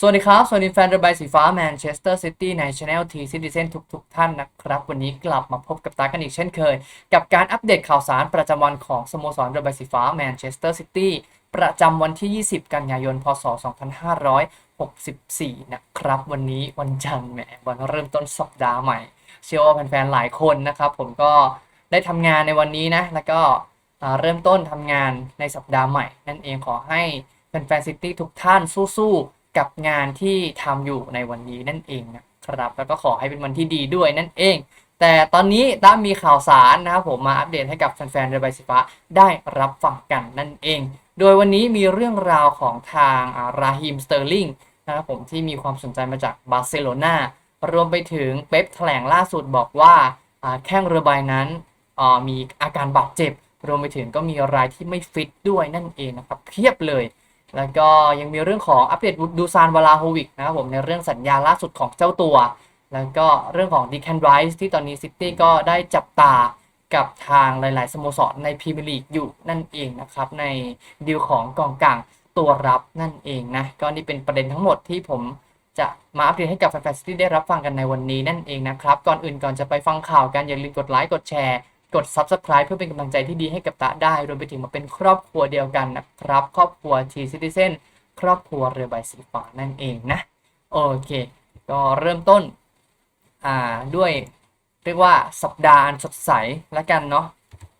สวัสดีครับ สวัสดีแฟนเรือใบสีฟ้าแมนเชสเตอร์ซิตี้ในช anel T Citizen ทุกๆทท่านนะครับ วันนี้กลับมาพบกับตากันอีกเช่นเคย กับการอัปเดตข่าวสารประจำวันของสโมสรเรือใบสีฟ้าแมนเชสเตอร์ซิตี้ประจำวันที่ 20 กันยายน พศ 2564 นะครับ วันนี้วันจันทร์แหมวันเริ่มต้นสัปดาห์ใหม่ เชื่อว่าแฟนๆหลายคนนะครับผมก็ได้ทำงานในวันนี้นะ แล้วก็เริ่มต้นทำงานในสัปดาห์ใหม่ นั่นเองขอให้แฟนๆซิตี้ทุกท่านสู้ๆ กับงานที่ทำอยู่ในวันนี้นั่นเองนะครับ แล้วก็ขอให้เป็นวันที่ดีด้วยนั่นเอง แต่ตอนนี้ต้ามีข่าวสารนะครับผมมาอัปเดตให้กับแฟนๆเรือใบสีฟ้าได้รับฟังกันนั่นเอง โดยวันนี้มีเรื่องราวของทางราฮิมสเตอร์ลิงนะครับผมที่มีความสนใจมาจากบาร์เซโลนารวมไปถึงเป๊ปแถลงล่าสุดบอกว่าแข้งเรือใบนั้นมีอาการบาดเจ็บ รวมไปถึงก็มีรายที่ไม่ฟิตด้วยนั่นเองนะครับเพียบเลย แล้วก็ยังมีเรื่องของอัปเดตดูซานวลาโฮวิกนะครับผมในเรื่องสัญญาล่าสุดของเจ้าตัว แล้วก็เรื่องของดีแคนไรส์ที่ตอนนี้ซิตี้ก็ได้จับตากับทางหลาย ๆ สโมสรในพรีเมียร์ลีกอยู่นั่นเองนะครับ ในดีลของกองกลางตัวรับนั่นเองนะ ก็นี่เป็นประเด็นทั้งหมดที่ผมจะมาอัปเดตให้กับแฟนๆซิตี้ได้รับฟังกันในวันนี้นั่นเองนะครับ ก่อนอื่นก่อนจะไปฟังข่าวกันอย่าลืมกดไลค์กดแชร์ กด Subscribe เพื่อเป็นกำลังใจที่ดีให้กับตาได้ รวมไปถึงมาเป็นครอบครัวเดียวกันนะครับ ครอบครัว T Citizen ครอบครัวเรือใบสีฟ้านั่นเองนะ โอเค ก็เริ่มต้นอ่าด้วยเรียกว่าสัปดาห์อันสดใสแล้วกันเนาะ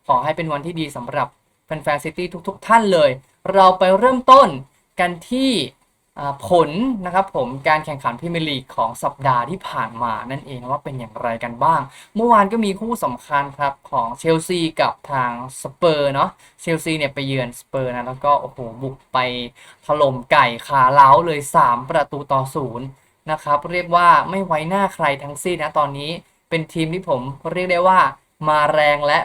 ขอให้เป็นวันที่ดีสำหรับแฟนๆซิตี้ทุกๆ ท่านเลย เราไปเริ่มต้นกันที่ ผลนะครับผมการแข่งขันพรีเมียร์ลีกของสัปดาห์ที่ผ่านมานั่นเองว่าเป็นอย่างไรกันบ้าง เมื่อวานก็มีคู่สำคัญครับของเชลซีกับทางสเปอร์เนาะเชลซีเนี่ยไปเยือนสเปอร์นะแล้วก็โอ้โหบุกไปถล่มไก่ขาเล้าเลย 3 ประตูต่อศูนย์นะครับเรียกว่าไม่ไว้หน้าใครทั้งสิ้นนะตอนนี้เป็นทีมที่ผมเรียกได้ว่ามาแรงและ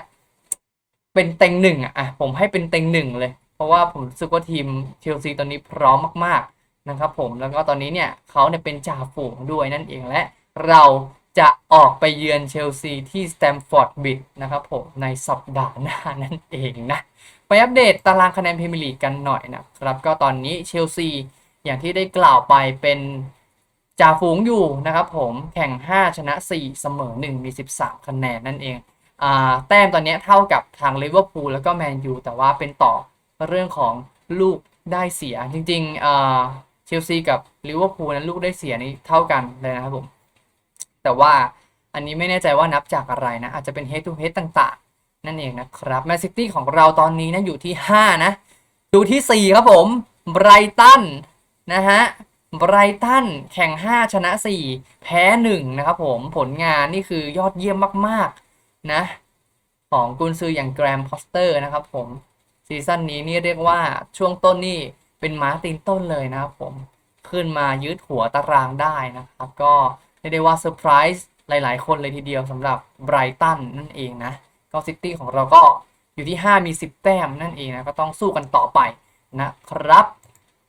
เป็นเต็งหนึ่งอะอะผมให้เป็นเต็งหนึ่งเลย เพราะว่าผมรู้สึกว่าทีมเชลซีตอนนี้พร้อมมากๆ นะครับผมแล้วก็ตอนนี้เนี่ยเขาเนี่ยเป็นจ่าฝูงด้วยนั่นเองและเราจะออกไปเยือนเชลซีที่สแตมฟอร์ดบิดนะครับผมในสัปดาห์หน้านั่นเองนะ ไปอัปเดตตารางคะแนนพรีเมียร์ลีกกันหน่อยนะครับ ก็ตอนนี้เชลซีอย่างที่ได้กล่าวไปเป็นจ่าฝูงอยู่นะครับผมแข่ง 5 ชนะ 4 เสมอ 1 มี 13 คะแนนนั่นเองอ่าแต้มตอนนี้เท่ากับทางลิเวอร์พูลแล้วก็แมนยูแต่ว่าเป็นต่อเรื่องของลูกได้เสียจริงๆอ่า ลซีกับลิเวอร์พูลนั้นลูกได้เสียนี่เท่ากันเลยนะครับผม แต่ว่าอันนี้ไม่แน่ใจว่านับจากอะไรนะ อาจจะเป็น head to head ต่างๆ นั่นเองนะครับแมนซิตี้ของเราตอนนี้นะอยู่ที่ 5 นะ ดูที่ 4 ครับผมไบรตันนะฮะไบรตันแข่ง 5 ชนะ 4 แพ้ 1 นะครับผมผลงานนี่คือยอดเยี่ยมมากๆนะ ของกุนซืออย่างแกรมพอสเตอร์นะครับผมซีซั่นนี้นี่เรียกว่าช่วงต้นนี่ เป็นม้าตีนต้นเลยนะครับผมขึ้นมายึดหัวตารางได้นะครับ ก็เรียกได้ว่าเซอร์ไพรส์หลาย ๆ คนเลยทีเดียวสำหรับไบรตันนั่นเองนะ ก็ซิตี้ของเราก็อยู่ที่ 5 มี 10 แต้มนั่นเองนะ ก็ต้องสู้กันต่อไปนะครับ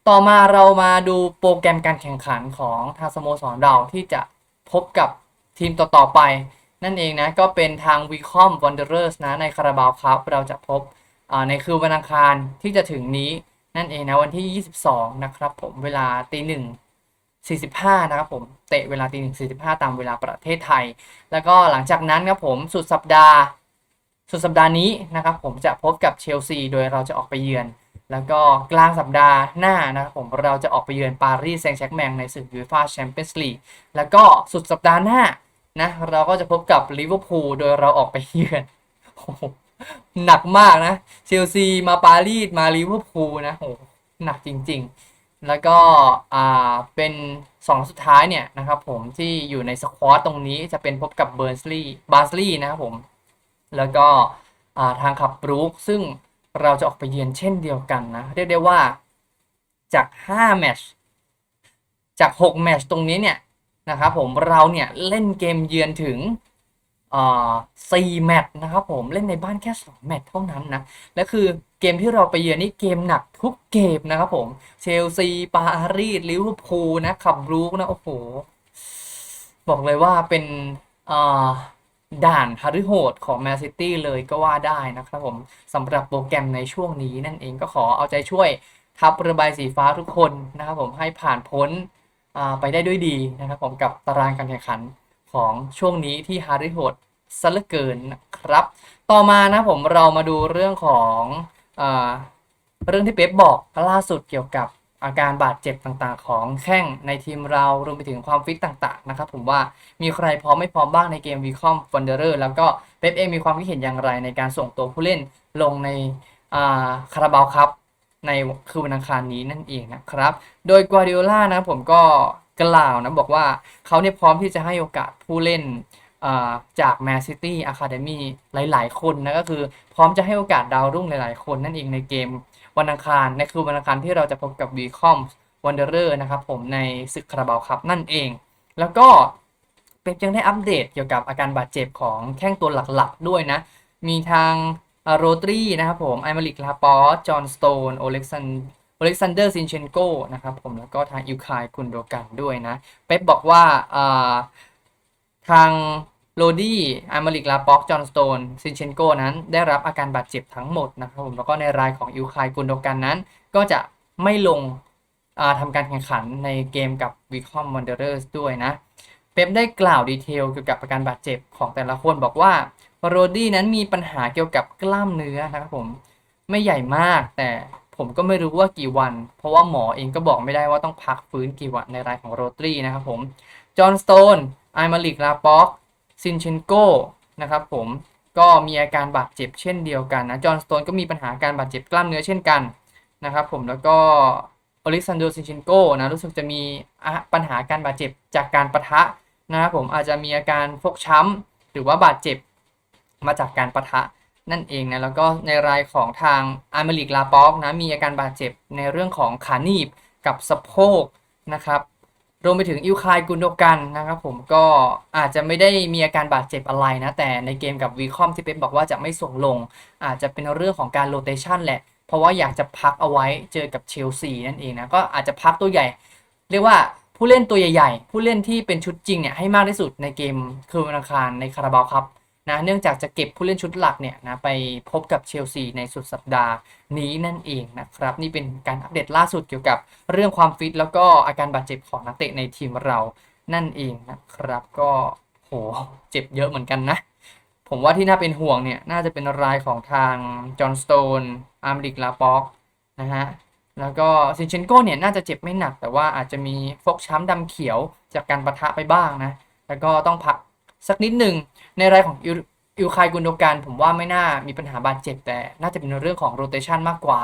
ต่อมาเรามาดูโปรแกรมการแข่งขันของทางสโมสรเราที่จะพบกับทีมต่อ ๆ ไป นั่นเองนะ ก็เป็นทาง v ีคอมวันเดอร์สนะในคาราบาวครับ เราจะพบในคืนวันอังคารที่จะถึงนี้ นั่นเองนะวันที่ 22 นะครับผมเวลาตีหนึ่ง45 นะครับผม เตะเวลาตีหนึ่ง45 ตามเวลาประเทศไทย แล้วก็หลังจากนั้นครับผมสุดสัปดาห์ สุดสัปดาห์นี้นะครับผมจะพบกับเชลซี โดยเราจะออกไปเยือน แล้วก็กลางสัปดาห์หน้านะครับผมเราจะออกไปเยือนปารีสแซงต์แชร์แมงในศึกยูฟ่าแชมเปี้ยนส์ลีกแล้วก็สุดสัปดาห์หน้านะเราก็จะพบกับลิเวอร์พูลโดยเราออกไปเยือน หนักมากนะ เชลซีมาปารีสมาลิเวอร์พูลนะโหหนักจริง ๆ แล้วก็อ่าเป็นสองสุดท้ายเนี่ยนะครับผมที่อยู่ในสควอตตรงนี้จะเป็นพบกับเบิร์นสลีย์บาร์สลีย์นะครับผม แล้วก็อ่าทางขับบรูคซึ่งเราจะออกไปเยือนเช่นเดียวกันนะ เรียกได้ว่าจาก 5 แมชจาก 6 แมชตรงนี้เนี่ยนะครับผมเราเนี่ยเล่นเกมเยือนถึง สี่แมตช์นะครับผมเล่นในบ้านแค่2แมตช์เท่านั้นนะและคือเกมที่เราไปเยือนนี่เกมหนักทุกเกมนะครับผมเชลซีปารีสลิเวอร์พูลนะขับรูคนะโอ้โหบอกเลยว่าเป็นด่านฮาริโหดของแมนซิตี้เลยก็ว่าได้นะครับผมสำหรับโปรแกรมในช่วงนี้นั่นเองก็ขอเอาใจช่วยทัพเรือใบสีฟ้าทุกคนนะครับผมให้ผ่านพ้นไปได้ด้วยดีนะครับผมกับตารางการแข่งขันของช่วงนี้ที่ฮาริโหด ซะเหลือเกินนะครับ ต่อมานะผมเรามาดูเรื่องของอเรื่องที่เป๊ปบอกล่าสุดเกี่ยวกับอาการบาดเจ็บต่างๆ ของแข้งในทีมเรารวมไปถึงความฟิตต่างๆนะครับผมว่ามีใครพร้อมไม่พร้อมบ้างในเกมวีคอมฟันเดอร์แล้วก็เป๊ปเองมีความคิดเห็นอย่างไรในการส่งตัวผู้เล่นลงในาคาราบาวครับในคืนวันอังคารนี้นั่นเองนะครับ โดยกัวเดโอล่านะผมก็กล่าวนะบอกว่าเขาเนี่ยพร้อมที่จะให้โอกาสผู้เล่น จากแมนซิตี้อะคาเดมี่หลายๆ คนนะก็คือพร้อมจะให้โอกาสดาวรุ่งหลายๆ คนนั่นเองในเกมวันอังคารในคืนวันอังคารที่เราจะพบกับวีคอมวันเดอร์นะครับผมในศึกคาราบาวครับนั่นเอง แล้วก็เป๊ปยังได้อัปเดตเกี่ยวกับอาการบาดเจ็บของแข้งตัวหลักๆ ด้วยนะ มีทางโรตรีนะครับผมไอมาริกลาปอสจอห์นสโตนโอเล็กซันโอเล็กซานเดอร์ซินเชนโกนะครับผมแล้วก็ทางอิวคายกุนโดกันด้วยนะ เป๊ปบอกว่าทาง โรดี้อามาริกลาป็อก จอห์นสโตน ซินเชนโกนั้นได้รับอาการบาดเจ็บทั้งหมดนะครับผม แล้วก็ในรายของอิวคายกุนโดกันนั้น ก็จะไม่ลงอ่าทำการแข่งขันในเกมกับวิคอมวันเดอร์สด้วยนะ เป๊ปได้กล่าวดีเทลเกี่ยวกับอาการบาดเจ็บของแต่ละคนบอกว่าโรดี้นั้นมีปัญหาเกี่ยวกับกล้ามเนื้อนะครับผม ไม่ใหญ่มากแต่ผมก็ไม่รู้ว่ากี่วัน เพราะว่าหมอเองก็บอกไม่ได้ว่าต้องพักฟื้นกี่วันในรายของโรตรีนะครับผม จอห์นสโตนไอมาริกลาป็อก ซินเชนโกนะครับผมก็มีอาการบาดเจ็บเช่นเดียวกันนะจอห์นสโตนก็มีปัญหาการบาดเจ็บกล้ามเนื้อเช่นกันนะครับผมแล้วก็อเล็กซานโดซินเชนโกนะรู้สึกจะมีปัญหาการบาดเจ็บจากการปะทะนะครับผมอาจจะมีอาการฟกช้ำหรือว่าบาดเจ็บมาจากการปะทะนั่นเองนะแล้วก็ในรายของทางอาร์เมลิกลาป็อกนะมีอาการบาดเจ็บในเรื่องของขาหนีบกับสะโพกนะครับ รวมไปถึงอิวคายกุนโดกันนะครับผมก็อาจจะไม่ได้มีอาการบาดเจ็บอะไรนะ แต่ในเกมกับวีคอมที่เป๊ปบอกว่าจะไม่ส่งลง อาจจะเป็นเรื่องของการโรเตชันแหละ เพราะว่าอยากจะพักเอาไว้เจอกับเชลซีนั่นเองนะก็อาจจะพักตัวใหญ่ เรียกว่าผู้เล่นตัวใหญ่ ๆ ผู้เล่นที่เป็นชุดจริงเนี่ยให้มากที่สุดในเกมคืนวันอังคารในคาราบาวครับ นะเนื่องจากจะเก็บผู้เล่นชุดหลักเนี่ยนะไปพบกับเชลซีในสุดสัปดาห์นี้นั่นเองนะครับ นี่เป็นการอัปเดตล่าสุดเกี่ยวกับเรื่องความฟิตแล้วก็อาการบาดเจ็บของนักเตะในทีมเรานั่นเองนะครับ ก็โหเจ็บเยอะเหมือนกันนะ ผมว่าที่น่าเป็นห่วงเนี่ยน่าจะเป็นรายของทางจอห์นสโตนอาร์มดิกลาป็อกนะฮะแล้วก็ซินเชนโกเนี่ยน่าจะเจ็บไม่หนัก แต่ว่าอาจจะมีฟกช้ำดำเขียวจากการประทะไปบ้างนะแล้วก็ต้องพัก สักนิดหนึ่งในรายของอิวคายกุนโดกันผมว่าไม่น่ามีปัญหาบาดเจ็บแต่ น่าจะเป็นเรื่องของโรเตชันมากกว่า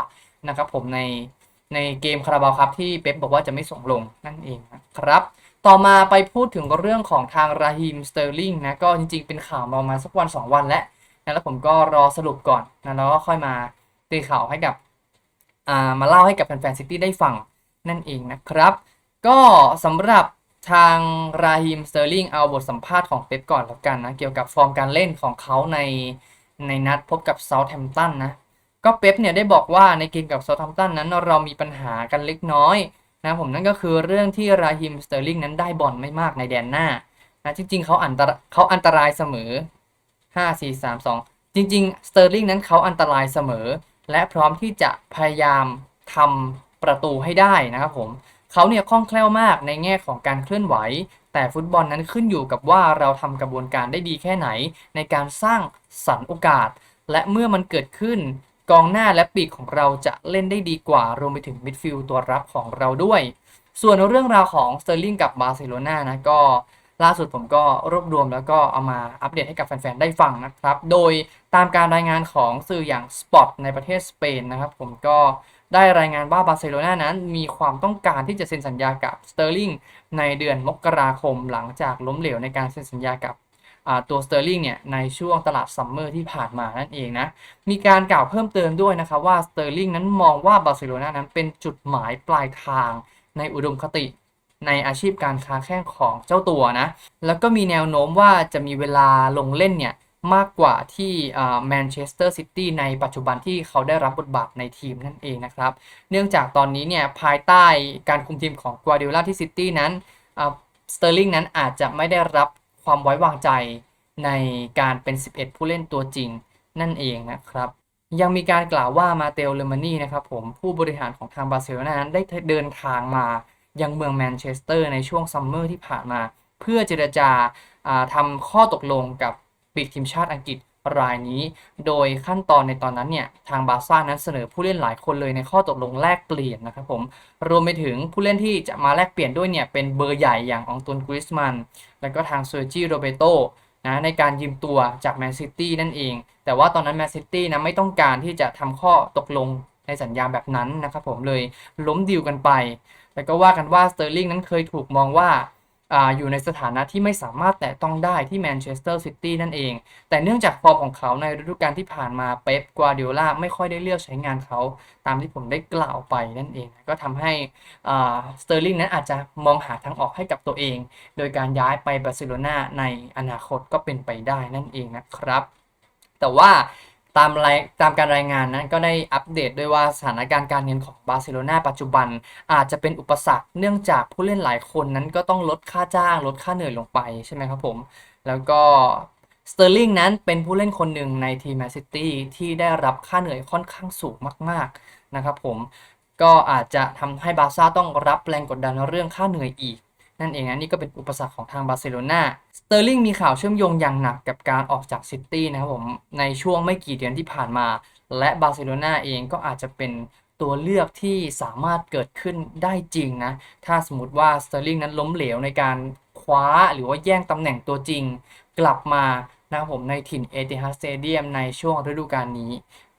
นะครับผมในในเกมคาราบาวครับที่เป๊ปบอกว่าจะไม่ส่งลงนั่นเองนะครับ ต่อมาไปพูดถึงเรื่องของทางราฮิมสเตอร์ลิงนะก็จริงๆเป็นข่าวมาประมาณสักวัน 2 วันแล้วนะแล้วผมก็รอสรุปก่อนนะแล้วก็ค่อยมาตีข่าวให้กับอ่ามาเล่าให้กับแฟนๆซิตี้ได้ฟังนั่นเองนะครับ ก็สำหรับ ทางราฮิมสเตอร์ลิงเอาบทสัมภาษณ์ของเป๊ปก่อนแล้วกันนะ เกี่ยวกับฟอร์มการเล่นของเขาในในนัดพบกับเซาท์แฮมป์ตันนะ ก็เป๊ปเนี่ยได้บอกว่าในเกมกับเซาท์แฮมป์ตันนั้นเรามีปัญหากันเล็กน้อยนะผมนั่นก็คือเรื่องที่ราฮิมสเตอร์ลิงนั้นได้บอลไม่มากในแดนหน้านะจริงๆเขาอันตรเขาอันตรายเสมอ 5 4 3 2 จริงๆสเตอร์ลิงนั้นเขาอันตรายเสมอ และพร้อมที่จะพยายามทำประตูให้ได้นะครับผม เขาเนี่ยคล่องแคล่วมากในแง่ของการเคลื่อนไหว แต่ฟุตบอลนั้นขึ้นอยู่กับว่าเราทำกระบวนการได้ดีแค่ไหน ในการสร้างสรรค์โอกาส และเมื่อมันเกิดขึ้น กองหน้าและปีกของเราจะเล่นได้ดีกว่า รวมไปถึงมิดฟิลด์ตัวรับของเราด้วย ส่วนเรื่องราวของสเตอร์ลิงกับบาร์เซโลนานะก็ล่าสุดผมก็รวบรวมแล้วก็เอามาอัปเดตให้กับแฟนๆ ได้ฟังนะครับ โดยตามการรายงานของสื่ออย่าง Spot ในประเทศสเปนนะครับ ผมก็ ได้รายงานว่าบาร์เซโลนานั้นมีความต้องการที่จะเซ็นสัญญากับสเตอร์ลิงในเดือนมกราคมหลังจากล้มเหลวในการเซ็นสัญญากับตัวสเตอร์ลิงเนี่ยในช่วงตลาดซัมเมอร์ที่ผ่านมานั่นเองนะ มีการกล่าวเพิ่มเติมด้วยนะครับว่าสเตอร์ลิงนั้นมองว่าบาร์เซโลนานั้นเป็นจุดหมายปลายทางในอุดมคติในอาชีพการค้าแข้งของเจ้าตัวนะ แล้วก็มีแนวโน้มว่าจะมีเวลาลงเล่นเนี่ย มากกว่าที่แมนเชสเตอร์ซิตี้ในปัจจุบันที่เขาได้รับบทบาทในทีมนั่นเองนะครับ เนื่องจากตอนนี้เนี่ยภายใต้การคุมทีมของกัวเดโอลาที่ซิตี้นั้นสเตอร์ลิงนั้นอาจจะไม่ได้รับความไว้วางใจในการเป็น 11 ผู้เล่นตัวจริงนั่นเองนะครับ ยังมีการกล่าวว่ามาเตลเลมานี่นะครับผมผู้บริหารของทางบาร์เซโลนานั้นได้เดินทางมายังเมืองแมนเชสเตอร์ในช่วงซัมเมอร์ที่ผ่านมา เพื่อเจรจาทำข้อตกลงกับ ปีกทีมชาติอังกฤษรายนี้ โดยขั้นตอนในตอนนั้นเนี่ยทางบาร์ซ่านั้นเสนอผู้เล่นหลายคนเลยในข้อตกลงแลกเปลี่ยนนะครับผม รวมไปถึงผู้เล่นที่จะมาแลกเปลี่ยนด้วยเนี่ยเป็นเบอร์ใหญ่อย่างองตุนกริสมัน แล้วก็ทางเซอร์จิโรเบโตนะในการยืมตัวจากแมนซิตี้นั่นเอง แต่ว่าตอนนั้นแมนซิตี้นะไม่ต้องการที่จะทำข้อตกลงในสัญญาแบบนั้นนะครับผมเลยล้มดีลกันไปแล้วก็ว่ากันว่าสเตอร์ลิงนั้นเคยถูกมองว่า อยู่ในสถานะที่ไม่สามารถแตะต้องได้ที่แมนเชสเตอร์ซิตี้นั่นเอง แต่เนื่องจากฟอร์มของเขาในฤดูกาลที่ผ่านมาเป๊ปกัวดิโอลาไม่ค่อยได้เลือกใช้งานเขา ตามที่ผมได้กล่าวไปนั่นเอง ก็ทำให้สเตอร์ลิงนั้นอาจจะมองหาทางออกให้กับตัวเอง โดยการย้ายไปบาร์เซโลนาในอนาคตก็เป็นไปได้นั่นเองนะครับ แต่ว่า ตามรายตามการรายงานนั้นก็ได้อัปเดตด้วยว่าสถานการณ์การเงินของบาร์เซโลนาปัจจุบันอาจจะเป็นอุปสรรคเนื่องจากผู้เล่นหลายคนนั้นก็ต้องลดค่าจ้าง ลดค่าเหนื่อยลงไปใช่ไหมครับผม แล้วก็สเตอร์ลิงนั้นเป็นผู้เล่นคนหนึ่งในทีมแมนซิตี้ที่ได้รับค่าเหนื่อยค่อนข้างสูงมาก ๆ นะครับผมก็อาจจะทำให้บาร์ซ่าต้องรับแรงกดดันเรื่องค่าเหนื่อยอีก นั่นเองนะนี่ก็เป็นอุปสรรคของทางบาร์เซโลนาสเตอร์ลิงมีข่าวเชื่อมโยงอย่างหนักกับการออกจากซิตี้นะครับผมในช่วงไม่กี่เดือนที่ผ่านมา และบาร์เซโลนาเองก็อาจจะเป็นตัวเลือกที่สามารถเกิดขึ้นได้จริงนะ ถ้าสมมติว่าสเตอร์ลิงนั้นล้มเหลวในการคว้าหรือว่าแย่งตำแหน่งตัวจริง กลับมานะครับผมในถิ่นเอติฮัสเตเดียมในช่วงฤดูกาลนี้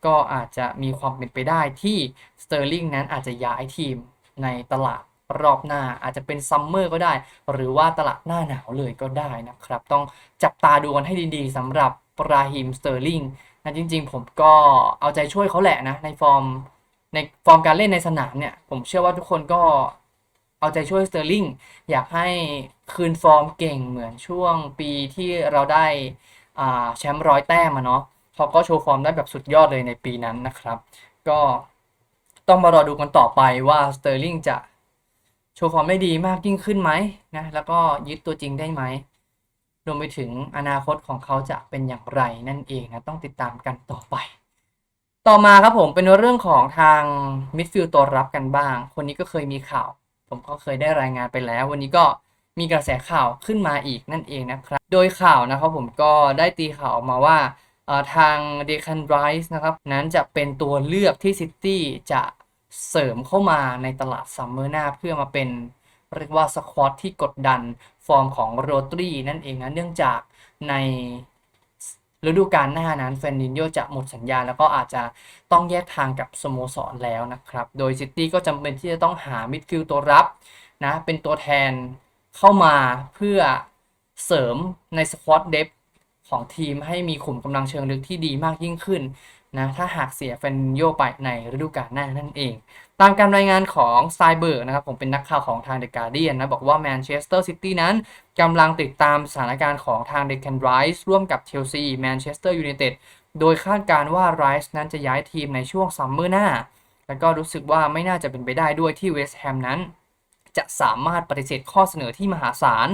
ก็อาจจะมีความเป็นไปได้ที่สเตอร์ลิงนั้นอาจจะย้ายทีมในตลาด รอบหน้าอาจจะเป็นซัมเมอร์ก็ได้ หรือว่าตลาดหน้าหนาวเลยก็ได้นะครับ ต้องจับตาดูกันให้ดีๆสำหรับปราฮิมสเตอร์ลิงนะจริง ๆ ผมก็เอาใจช่วยเขาแหละนะในฟอร์มในฟอร์มการเล่นในสนามเนี่ยผมเชื่อว่าทุกคนก็เอาใจช่วยสเตอร์ลิงอยากให้คืนฟอร์มเก่งเหมือนช่วงปีที่เราได้อ่าแชมป์ร้อยแต้มอะเนาะเขาก็โชว์ฟอร์มได้แบบสุดยอดเลยในปีนั้นนะครับ ก็ต้องมารอดูกันต่อไปว่าสเตอร์ลิงจะ โชว์ฟอร์มได้ดีมากยิ่งขึ้นไหมนะแล้วก็ยึดตัวจริงได้ไหมรวมไปถึงอนาคตของเขาจะเป็นอย่างไรนั่นเองนะต้องติดตามกันต่อไป ต่อมาครับผมเป็นเรื่องของทางมิดฟิลด์ตัวรับกันบ้าง คนนี้ก็เคยมีข่าว ผมก็เคยได้รายงานไปแล้ว วันนี้ก็มีกระแสข่าวขึ้นมาอีกนั่นเองนะครับ โดยข่าวนะครับผมก็ได้ตีข่าวออกมาว่าทางเดคันไรส์นะครับนั้นจะเป็นตัวเลือกที่ซิตี้จะ เสริมเข้ามาในตลาดซัมเมอร์หน้าเพื่อมาเป็นเรียกว่าสควอตที่กดดันฟอร์มของโรตรีนั่นเองนะเนื่องจากในฤดูกาลหน้านั้นเฟรนินโยจะหมดสัญญา แล้วก็อาจจะต้องแยกทางกับสโมสรแล้วนะครับ โดยซิตี้ก็จำเป็นที่จะต้องหามิดฟิลด์ตัวรับนะเป็นตัวแทนเข้ามาเพื่อเสริมในสควอตเดฟของทีมให้มีขุมกำลังเชิงลึกที่ดีมากยิ่งขึ้น นะถ้าหากเสียเฟนโยไปในฤดูกาลหน้านั่นเอง ตามการรายงานของไซเบิร์กนะครับผมเป็นนักข่าวของทางเดอะการ์เดียนนะ บอกว่าแมนเชสเตอร์ซิตี้นั้นกำลังติดตามสถานการณ์ของทางเดคันไรส์ร่วมกับเชลซีแมนเชสเตอร์ยูไนเต็ดโดยคาดการว่าไรส์นั้นจะย้ายทีมในช่วงซัมเมอร์หน้า แล้วก็รู้สึกว่าไม่น่าจะเป็นไปได้ด้วยที่เวสต์แฮมนั้น จะสามารถปฏิเสธข้อเสนอที่มหาศาล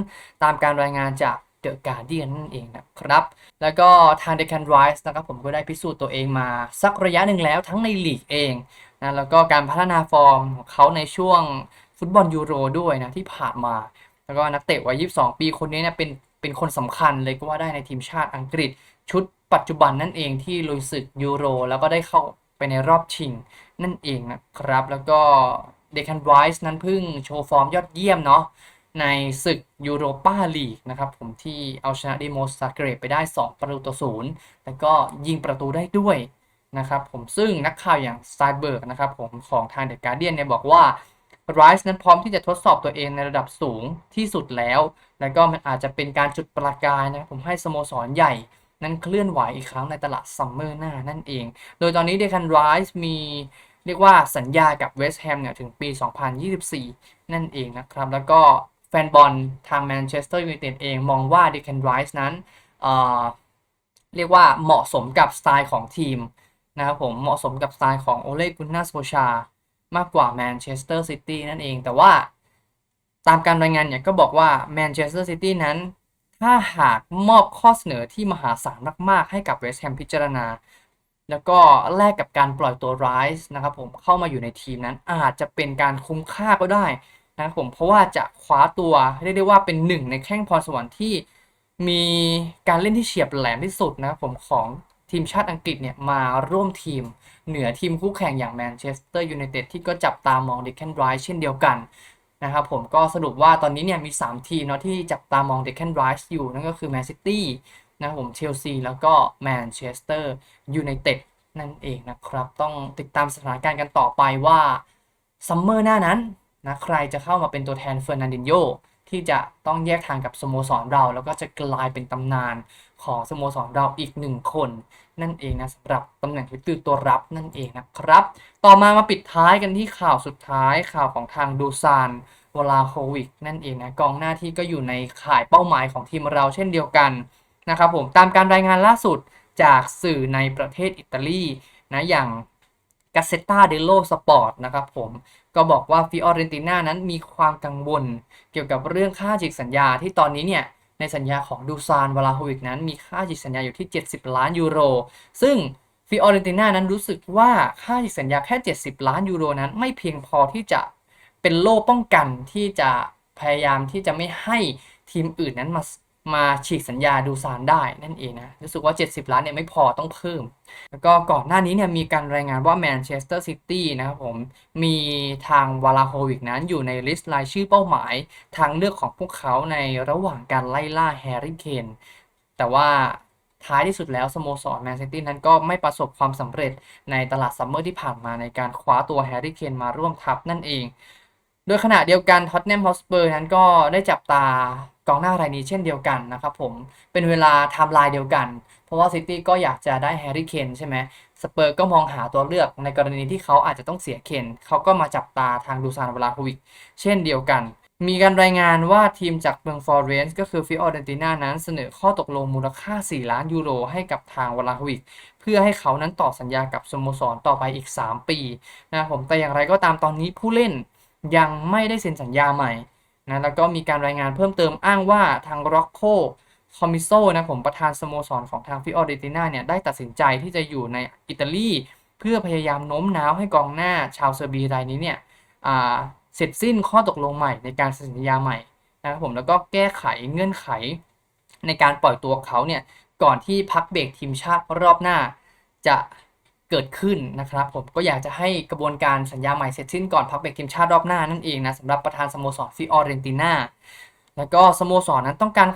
ตามการรายงานจาก เดอะการเดียนนั่นเองนะครับ แล้วก็ทางเดคันไรส์นะครับผมก็ได้พิสูจน์ตัวเองมาสักระยะหนึ่งแล้วทั้งในลีกเองนะแล้วก็การพัฒนาฟอร์มของเขาในช่วงฟุตบอลยูโรด้วยนะที่ผ่านมา แล้วก็นักเตะวัย 22 ปีคนนี้เนี่ยเป็นเป็นคนสำคัญเลยก็ว่าได้ในทีมชาติอังกฤษ ชุดปัจจุบันนั่นเองที่ลุยศึกยูโร แล้วก็ได้เข้าไปในรอบชิงนั่นเองนะครับ แล้วก็เดคันไรส์นั้นเพิ่งโชว์ฟอร์มยอดเยี่ยมเนาะ ในศึกยูโรปาลีกนะครับผมที่เอาชนะดิโมสซาเกรไปได้ 2 ประตูต่อศูนย์แล้วก็ยิงประตูได้ด้วยนะครับผมซึ่งนักข่าวอย่างสไตเบิร์กนะครับผมของทางเดอะการ์เดียนเนี่ยบอกว่าไรส์นั้นพร้อมที่จะทดสอบตัวเองในระดับสูงที่สุดแล้ว แล้วก็มันอาจจะเป็นการจุดประกายนะผมให้สโมสรใหญ่ นั้นเคลื่อนไหวอีกครั้งในตลาดซัมเมอร์หน้านั่นเอง โดยตอนนี้เดคันไรส์มีเรียกว่าสัญญากับเวสต์แฮมเนี่ยถึงปี 2024 นั่นเองนะครับ แล้วก็ แฟนบอลทางแมนเชสเตอร์ยูไนเต็ดเองมองว่าเดคันไรส์นั้นเเรียกว่าเหมาะสมกับสไตล์ของทีมนะครับผมเหมาะสมกับสไตล์ของโอเลกุนนาสโ o ชามากกว่าแมนเชสเตอร์ซิตี้นั่นเอง แต่ว่าตามการรายงานเนี่ยก็บอกว่าแมนเชสเตอร์ซิตี้นั้น ถ้าหากมอบข้อเสนอที่มหาศาลมาก ๆ ให้กับเวสต์แฮมพิจารณา แล้วก็แลกกับการปล่อยตัวไรส์นะครับผมเข้ามาอยู่ในทีมนั้นอาจจะเป็นการคุ้มค่าก็ได้ นะครับผมเพราะว่าจะคว้าตัวเรียกได้ว่าเป็นหนึ่งในแข้งพรสวรรค์ที่มีการเล่นที่เฉียบแหลมที่สุดนะครับผมของทีมชาติอังกฤษเนี่ยมาร่วมทีมเหนือทีมคู่แข่งอย่างแมนเชสเตอร์ยูไนเต็ดที่ก็จับตามองเดคแคนไรท์เช่นเดียวกันนะครับผมก็สรุปว่าตอนนี้เนี่ยมี 3 ทีมเนาะที่จับตามองเดคแคนไรท์อยู่ นั่นก็คือแมนซิตี้นะครับผมเชลซีแล้วก็แมนเชสเตอร์ยูไนเต็ดนั่นเองนะครับ ต้องติดตามสถานการณ์กันต่อไปว่าซัมเมอร์หน้านั้น นะใครจะเข้ามาเป็นตัวแทนเฟอร์นันดินโยที่จะต้องแยกทางกับสโมสรเรา แล้วก็จะกลายเป็นตำนานของสโมสรเราอีกหนึ่งคน นั่นเองนะสำหรับตำแหน่งวิตือตัวรับนั่นเองนะครับ ต่อมามาปิดท้ายกันที่ข่าวสุดท้ายข่าวของทางดูซานวลาโควิกนั่นเองนะกองหน้าที่ก็อยู่ในข่ายเป้าหมายของทีมเราเช่นเดียวกันนะครับผมตามการรายงานล่าสุดจากสื่อในประเทศอิตาลีนะอย่าง g a z z e t t a dello Sport นะครับผมก็บอกว่าฟิออเรนติน่านั้นมีความกังวล เกี่ยวกับเรื่องค่าฉีกสัญญาที่ตอนนี้เนี่ยในสัญญาของดูซานวลาโฮวิกนั้นมีค่าฉีกสัญญาอยู่ที่ 70 ล้านยูโร ซึ่งฟิออเรนติน่านั้นรู้สึกว่าค่าฉีกสัญญาแค่ 70 ล้านยูโรนั้นไม่เพียงพอที่จะเป็นโล่ป้องกันที่จะพยายามที่จะไม่ให้ทีมอื่นนั้นมา มาฉีกสัญญาดูซานได้นั่นเองนะรู้สึกว่า 70 ล้านเนี่ยไม่พอต้องเพิ่ม แล้วก็ก่อนหน้านี้เนี่ยมีการรายงานว่าแมนเชสเตอร์ซิตี้นะครับผมมีทางวาลาโฮวิกนั้นอยู่ในลิสต์รายชื่อเป้าหมาย ทางเลือกของพวกเขาในระหว่างการไล่ล่าแฮร์รี่เคนแต่ว่าท้ายที่สุดแล้ว สโมสรแมนซิตี้นั้นก็ไม่ประสบความสำเร็จในตลาดซัมเมอร์ที่ผ่านมาในการคว้าตัวแฮร์รี่เคนมาร่วมทัพนั่นเอง โดยขณะเดียวกันท็อตแนมฮอสเปอร์นั้นก็ได้จับตากองหน้ารายนี้เช่นเดียวกันนะครับผมเป็นเวลาไทม์ไลน์เดียวกัน เพราะว่าซิตี้ก็อยากจะได้แฮร์รี่เคนใช่ไหมสเปอร์ก็มองหาตัวเลือกในกรณีที่เขาอาจจะต้องเสียเคนเขาก็มาจับตาทางดูซานวลาโควิกเช่นเดียวกัน มีการรายงานว่าทีมจากเมืองฟลอเรนซ์ก็คือฟิออเรนติน่านั้นเสนอข้อตกลงมูลค่า 4 ล้านยูโรให้กับทางวลาโควิกเพื่อให้เขานั้นต่อสัญญากับสโมสรต่อไปอีก 3 ปีนะครับผมแต่อย่างไรก็ตามตอนนี้ผู้เล่น ยังไม่ได้เซ็นสัญญาใหม่นะแล้วก็มีการรายงานเพิ่มเติมอ้างว่าทางร็อกโคคอมมิโซนะผมประธานสโมสรของทางฟิออเรติน่าเนี่ยได้ตัดสินใจที่จะอยู่ในอิตาลีเพื่อพยายามโน้มน้าวให้กองหน้าชาวเซอร์เบียรายนี้เนี่ยเสร็จสิ้นข้อตกลงใหม่ในการเซ็นสัญญาใหม่นะครับผมแล้วก็แก้ไขเงื่อนไข ในการปล่อยตัวเขาเนี่ยก่อนที่พักเบรกทีมชาติรอบหน้าจะ เกิดขึ้นนะครับผมก็อยากจะให้กระบวนการสัญญาใหม่เสร็จสิ้นก่อนพักเบรกทีมชาติรอบหน้านั่นเองนะสำหรับประธานสโมสรฟิออเรนติน่าแล้วก็สโมสรนนั้นต้องการ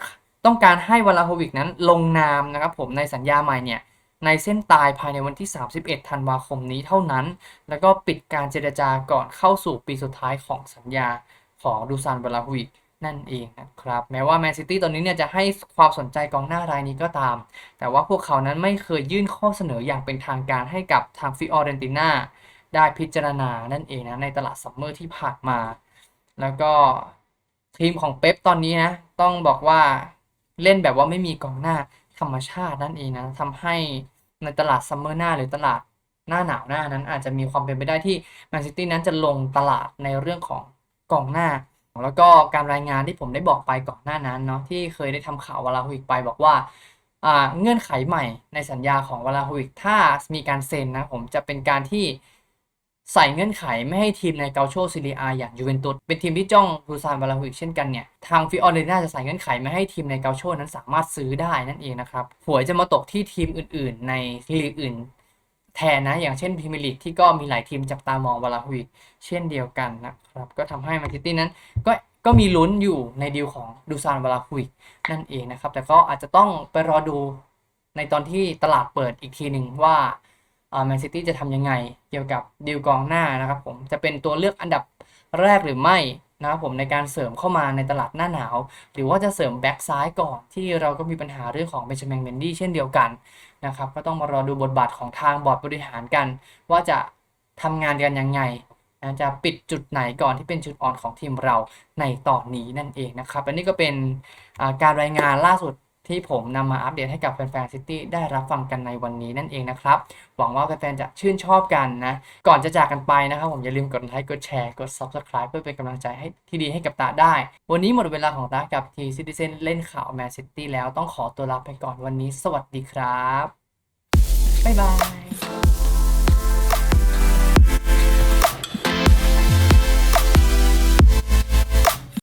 ต้องการให้วลาโฮวิกนั้นลงนามนะครับผมในสัญญาใหม่เนี่ยในเส้นตายภายในวันที่ 31 ธันวาคมนี้เท่านั้น แล้วก็ปิดการเจรจาก่อนเข้าสู่ปีสุดท้ายของสัญญาของดูซานวลาโฮวิก นั่นเองนะครับ แม้ว่าแมนซิตี้ตอนนี้เนี่ยจะให้ความสนใจกองหน้ารายนี้ก็ตาม แต่ว่าพวกเขานั้นไม่เคยยื่นข้อเสนออย่างเป็นทางการให้กับทางฟิออเรนติน่าได้พิจารณานั่นเองนะในตลาดซัมเมอร์ที่ผ่านมา แล้วก็ทีมของเป๊ปตอนนี้นะต้องบอกว่าเล่นแบบว่าไม่มีกองหน้าธรรมชาตินั่นเองนะทำให้ในตลาดซัมเมอร์หน้าหรือตลาดหน้าหนาวหน้านั้นอาจจะมีความเป็นไปได้ที่แมนซิตี้นั้นจะลงตลาดในเรื่องของกองหน้า แล้วก็การรายงานที่ผมได้บอกไปก่อนหน้านั้นเนาะที่เคยได้ทำข่าววลาฮวิกไปบอกว่าเงื่อนไขใหม่ในสัญญาของวลาฮวิกถ้ามีการเซ็นนะผมจะเป็นการที่ใส่เงื่อนไขไม่ให้ทีมในเกาโชซิเลียอย่างยูเวนตุสเป็นทีมที่จ้องดูซานวลาฮวิกเช่นกันเนี่ยทางฟิออเรน่าจะใส่เงื่อนไขไม่ให้ทีมในเกาโชนั้นสามารถซื้อได้นั่นเองนะครับหวยจะมาตกที่ทีมอื่น ๆ ในลีกอื่น แทนนะ อย่างเช่นพรีเมียร์ลีกที่ก็มีหลายทีมจับตามองวลาฮวิกเช่นเดียวกันนะครับ ก็ทำให้แมนซิตี้นั้นก็ก็มีลุ้นอยู่ในดีลของดูซานวาลาคุยนั่นเองนะครับ แต่ก็อาจจะต้องไปรอดูในตอนที่ตลาดเปิดอีกทีหนึ่งว่าแมนซิตี้จะทำยังไงเกี่ยวกับดีลกองหน้านะครับผมจะเป็นตัวเลือกอันดับแรกหรือไม่ นะครับผมในการเสริมเข้ามาในตลาดหน้าหนาว หรือว่าจะเสริมแบ็กซ้ายก่อนที่เราก็มีปัญหาเรื่องของเบนจามินเมนดี้เช่นเดียวกันนะครับก็ต้องมารอดูบทบาทของทางบอร์ดบริหารกัน ว่าจะทำงานกันยังไงจะปิดจุดไหนก่อนที่เป็นจุดอ่อนของทีมเราในตอนนี้นั่นเองนะครับและนี่ก็เป็นการรายงานล่าสุด ที่ผมนำมาอัปเดตให้กับแฟนๆซิตี้ได้รับฟังกันในวันนี้นั่นเองนะครับ หวังว่าแฟนๆจะชื่นชอบกันนะ ก่อนจะจากกันไปนะครับ ผมอย่าลืมกดไลค์กดแชร์กด Subscribe เพื่อเป็นกำลังใจให้ที่ดีให้กับตาได้ วันนี้หมดเวลาของตากับทีซิตี้เซนเล่นข่าวแมนซิตี้แล้วต้องขอตัวลาไปก่อนวันนี้ สวัสดีครับบ๊ายบาย